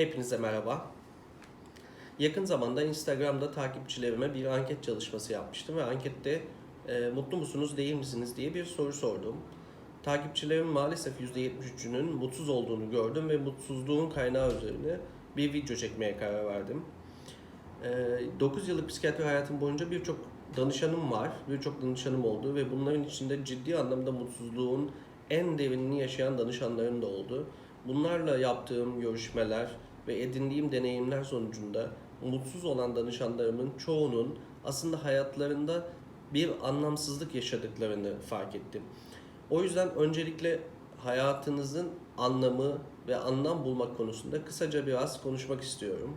Hepinize merhaba. Yakın zamanda Instagram'da takipçilerime bir anket çalışması yapmıştım ve ankette e, mutlu musunuz değil misiniz diye bir soru sordum. Takipçilerimin maalesef %73'ünün mutsuz olduğunu gördüm ve mutsuzluğun kaynağı üzerine bir video çekmeye karar verdim. 9 yıllık psikiyatri hayatım boyunca birçok danışanım var, birçok danışanım oldu ve bunların içinde ciddi anlamda mutsuzluğun en derinini yaşayan danışanlarım da oldu. Bunlarla yaptığım görüşmeler ve edindiğim deneyimler sonucunda mutsuz olan danışanlarımın çoğunun aslında hayatlarında bir anlamsızlık yaşadıklarını fark ettim. O yüzden öncelikle hayatınızın anlamı ve anlam bulmak konusunda kısaca biraz konuşmak istiyorum.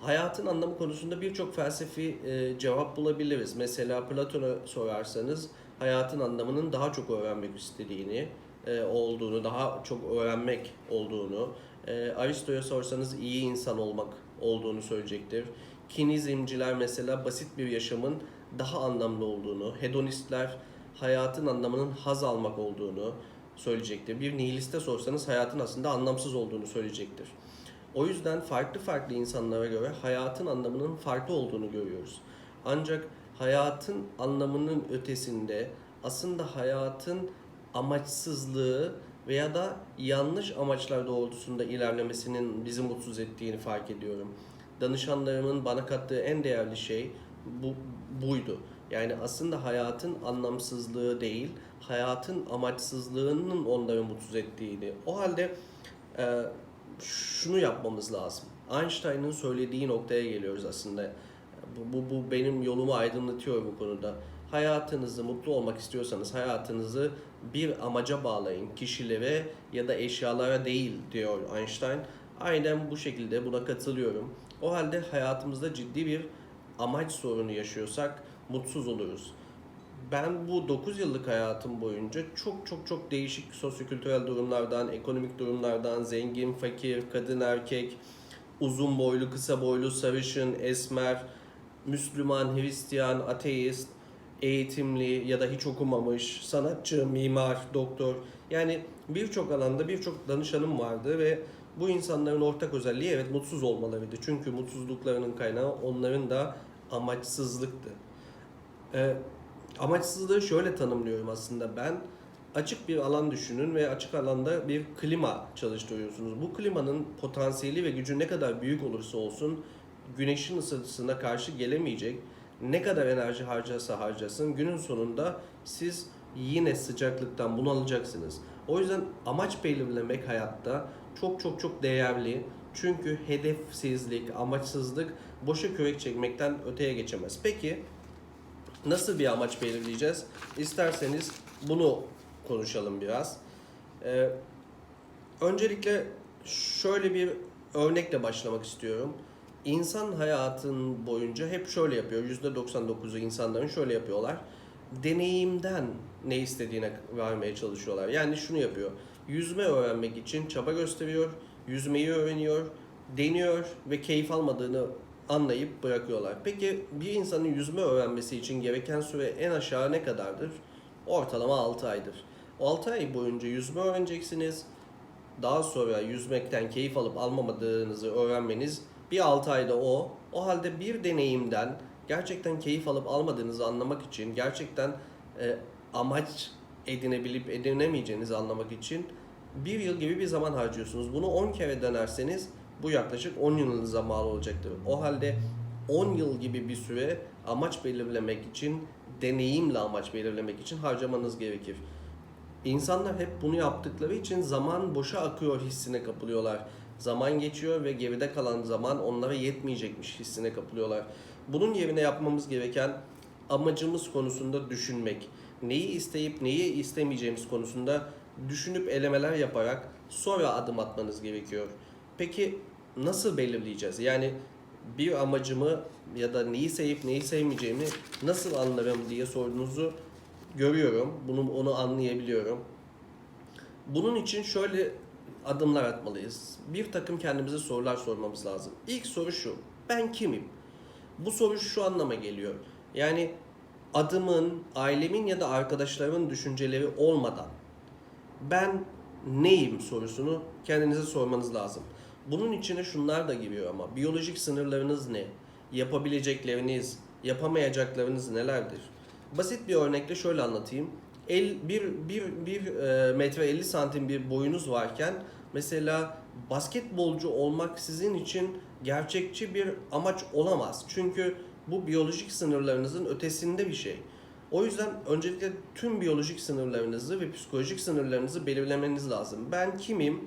Hayatın anlamı konusunda birçok felsefi e, cevap bulabiliriz. Mesela Platon'a sorarsanız hayatın anlamının daha çok öğrenmek istediğini, e, olduğunu, daha çok öğrenmek olduğunu, e, Aristo'ya sorsanız iyi insan olmak olduğunu söyleyecektir. Kinizmciler mesela basit bir yaşamın daha anlamlı olduğunu, hedonistler hayatın anlamının haz almak olduğunu söyleyecektir. Bir nihiliste sorsanız hayatın aslında anlamsız olduğunu söyleyecektir. O yüzden farklı farklı insanlara göre hayatın anlamının farklı olduğunu görüyoruz. Ancak hayatın anlamının ötesinde aslında hayatın amaçsızlığı veya da yanlış amaçlar doğrultusunda ilerlemesinin bizi mutsuz ettiğini fark ediyorum. Danışanlarımın bana kattığı en değerli şey bu buydu. Yani aslında hayatın anlamsızlığı değil, hayatın amaçsızlığının onları mutsuz ettiğini. O halde e, şunu yapmamız lazım. Einstein'ın söylediği noktaya geliyoruz aslında. Bu, bu, bu benim yolumu aydınlatıyor bu konuda. Hayatınızı mutlu olmak istiyorsanız hayatınızı bir amaca bağlayın. Kişilere ya da eşyalara değil diyor Einstein. Aynen bu şekilde buna katılıyorum. O halde hayatımızda ciddi bir amaç sorunu yaşıyorsak mutsuz oluruz. Ben bu 9 yıllık hayatım boyunca çok çok çok değişik sosyokültürel durumlardan, ekonomik durumlardan, zengin, fakir, kadın, erkek, uzun boylu, kısa boylu, sarışın, esmer, Müslüman, Hristiyan, ateist, eğitimli ya da hiç okumamış, sanatçı, mimar, doktor. Yani birçok alanda birçok danışanım vardı ve bu insanların ortak özelliği evet mutsuz olmalarıydı. Çünkü mutsuzluklarının kaynağı onların da amaçsızlıktı. Ee, amaçsızlığı şöyle tanımlıyorum aslında ben. Açık bir alan düşünün ve açık alanda bir klima çalıştırıyorsunuz. Bu klimanın potansiyeli ve gücü ne kadar büyük olursa olsun güneşin ısısına karşı gelemeyecek. Ne kadar enerji harcarsa harcasın günün sonunda siz yine sıcaklıktan bunalacaksınız. O yüzden amaç belirlemek hayatta çok çok çok değerli. Çünkü hedefsizlik, amaçsızlık boşa kürek çekmekten öteye geçemez. Peki nasıl bir amaç belirleyeceğiz? İsterseniz bunu konuşalım biraz. Ee, öncelikle şöyle bir örnekle başlamak istiyorum. İnsan hayatın boyunca hep şöyle yapıyor. %99'u insanların şöyle yapıyorlar. Deneyimden ne istediğine vermeye çalışıyorlar. Yani şunu yapıyor. Yüzme öğrenmek için çaba gösteriyor. Yüzmeyi öğreniyor. Deniyor ve keyif almadığını anlayıp bırakıyorlar. Peki bir insanın yüzme öğrenmesi için gereken süre en aşağı ne kadardır? Ortalama 6 aydır. O 6 ay boyunca yüzme öğreneceksiniz. Daha sonra yüzmekten keyif alıp almamadığınızı öğrenmeniz bir 6 ayda o. O halde bir deneyimden gerçekten keyif alıp almadığınızı anlamak için, gerçekten e, amaç edinebilip edinemeyeceğinizi anlamak için bir yıl gibi bir zaman harcıyorsunuz. Bunu 10 kere denerseniz bu yaklaşık 10 yılınıza mal olacaktır. O halde 10 yıl gibi bir süre amaç belirlemek için, deneyimle amaç belirlemek için harcamanız gerekir. İnsanlar hep bunu yaptıkları için zaman boşa akıyor hissine kapılıyorlar. Zaman geçiyor ve geride kalan zaman onlara yetmeyecekmiş hissine kapılıyorlar. Bunun yerine yapmamız gereken amacımız konusunda düşünmek. Neyi isteyip neyi istemeyeceğimiz konusunda düşünüp elemeler yaparak sonra adım atmanız gerekiyor. Peki nasıl belirleyeceğiz? Yani bir amacımı ya da neyi sevip neyi sevmeyeceğimi nasıl anlarım diye sorunuzu görüyorum. Bunu onu anlayabiliyorum. Bunun için şöyle adımlar atmalıyız. Bir takım kendimize sorular sormamız lazım. İlk soru şu. Ben kimim? Bu soru şu anlama geliyor. Yani adımın, ailemin ya da arkadaşlarımın düşünceleri olmadan ben neyim sorusunu kendinize sormanız lazım. Bunun içine şunlar da giriyor ama biyolojik sınırlarınız ne? Yapabilecekleriniz, yapamayacaklarınız nelerdir? Basit bir örnekle şöyle anlatayım. El, bir, bir, bir e, metre 50 santim bir boyunuz varken mesela basketbolcu olmak sizin için gerçekçi bir amaç olamaz. Çünkü bu biyolojik sınırlarınızın ötesinde bir şey. O yüzden öncelikle tüm biyolojik sınırlarınızı ve psikolojik sınırlarınızı belirlemeniz lazım. Ben kimim?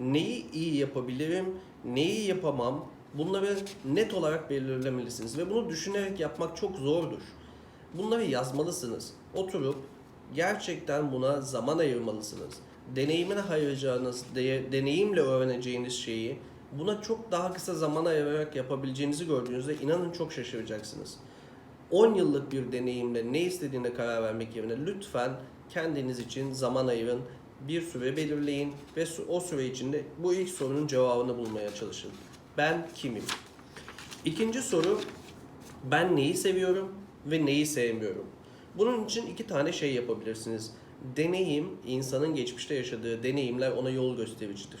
Neyi iyi yapabilirim? Neyi yapamam? Bunları net olarak belirlemelisiniz ve bunu düşünerek yapmak çok zordur. Bunları yazmalısınız. Oturup gerçekten buna zaman ayırmalısınız. Deneyimine ayıracağınız, de- deneyimle öğreneceğiniz şeyi buna çok daha kısa zaman ayırarak yapabileceğinizi gördüğünüzde inanın çok şaşıracaksınız. 10 yıllık bir deneyimle ne istediğine karar vermek yerine lütfen kendiniz için zaman ayırın, bir süre belirleyin ve o süre içinde bu ilk sorunun cevabını bulmaya çalışın. Ben kimim? İkinci soru, ben neyi seviyorum ve neyi sevmiyorum? Bunun için iki tane şey yapabilirsiniz. Deneyim, insanın geçmişte yaşadığı deneyimler ona yol göstericidir.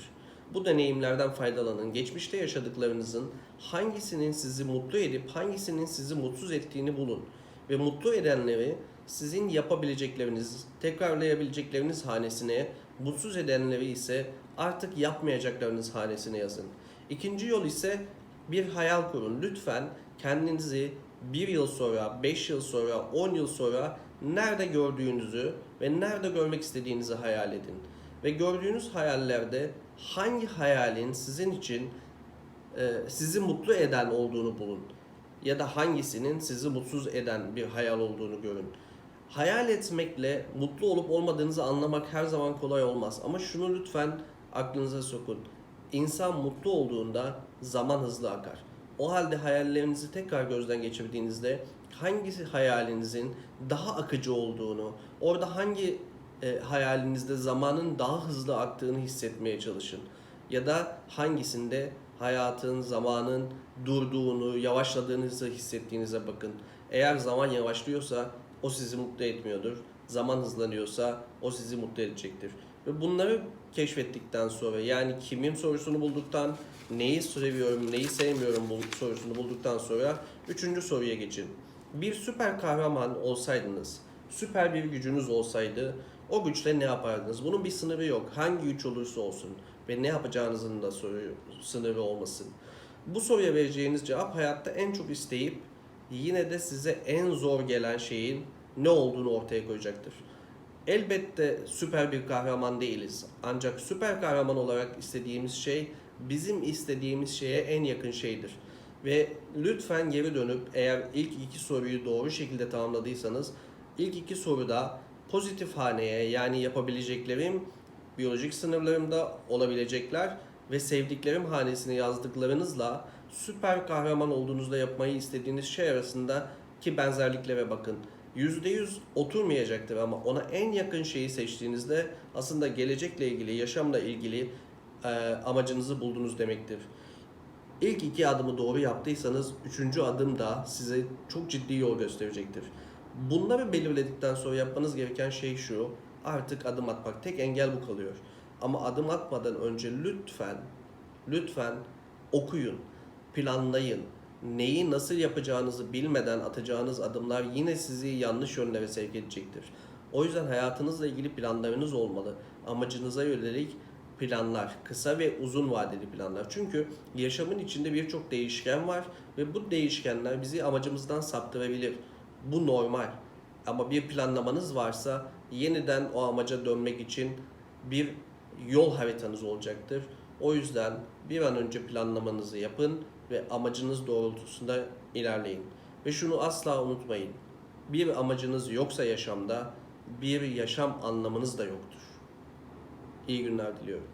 Bu deneyimlerden faydalanın. Geçmişte yaşadıklarınızın hangisinin sizi mutlu edip hangisinin sizi mutsuz ettiğini bulun. Ve mutlu edenleri sizin yapabilecekleriniz, tekrarlayabilecekleriniz hanesine, mutsuz edenleri ise artık yapmayacaklarınız hanesine yazın. İkinci yol ise bir hayal kurun. Lütfen kendinizi bir yıl sonra, 5 yıl sonra, 10 yıl sonra nerede gördüğünüzü ve nerede görmek istediğinizi hayal edin. Ve gördüğünüz hayallerde hangi hayalin sizin için e, sizi mutlu eden olduğunu bulun. Ya da hangisinin sizi mutsuz eden bir hayal olduğunu görün. Hayal etmekle mutlu olup olmadığınızı anlamak her zaman kolay olmaz. Ama şunu lütfen aklınıza sokun. İnsan mutlu olduğunda zaman hızlı akar. O halde hayallerinizi tekrar gözden geçirdiğinizde hangisi hayalinizin daha akıcı olduğunu, orada hangi e, hayalinizde zamanın daha hızlı aktığını hissetmeye çalışın. Ya da hangisinde hayatın, zamanın durduğunu, yavaşladığınızı hissettiğinize bakın. Eğer zaman yavaşlıyorsa o sizi mutlu etmiyordur. Zaman hızlanıyorsa o sizi mutlu edecektir. Ve bunları keşfettikten sonra yani kimim sorusunu bulduktan, neyi seviyorum, neyi sevmiyorum bu sorusunu bulduktan sonra üçüncü soruya geçin. Bir süper kahraman olsaydınız, süper bir gücünüz olsaydı o güçle ne yapardınız? Bunun bir sınırı yok. Hangi güç olursa olsun ve ne yapacağınızın da soru, sınırı olmasın. Bu soruya vereceğiniz cevap hayatta en çok isteyip yine de size en zor gelen şeyin ne olduğunu ortaya koyacaktır. Elbette süper bir kahraman değiliz. Ancak süper kahraman olarak istediğimiz şey bizim istediğimiz şeye en yakın şeydir. Ve lütfen geri dönüp eğer ilk iki soruyu doğru şekilde tamamladıysanız ilk iki soruda pozitif haneye yani yapabileceklerim biyolojik sınırlarımda olabilecekler ve sevdiklerim hanesine yazdıklarınızla süper kahraman olduğunuzda yapmayı istediğiniz şey arasında ki benzerliklere bakın. %100 oturmayacaktır ama ona en yakın şeyi seçtiğinizde aslında gelecekle ilgili, yaşamla ilgili e, amacınızı buldunuz demektir. İlk iki adımı doğru yaptıysanız üçüncü adım da size çok ciddi yol gösterecektir. Bunları belirledikten sonra yapmanız gereken şey şu. Artık adım atmak. Tek engel bu kalıyor. Ama adım atmadan önce lütfen, lütfen okuyun, planlayın. Neyi nasıl yapacağınızı bilmeden atacağınız adımlar yine sizi yanlış yönlere sevk edecektir. O yüzden hayatınızla ilgili planlarınız olmalı. Amacınıza yönelik planlar, kısa ve uzun vadeli planlar. Çünkü yaşamın içinde birçok değişken var ve bu değişkenler bizi amacımızdan saptırabilir. Bu normal. Ama bir planlamanız varsa yeniden o amaca dönmek için bir yol haritanız olacaktır. O yüzden bir an önce planlamanızı yapın ve amacınız doğrultusunda ilerleyin. Ve şunu asla unutmayın. Bir amacınız yoksa yaşamda bir yaşam anlamınız da yoktur. İyi günler diliyorum.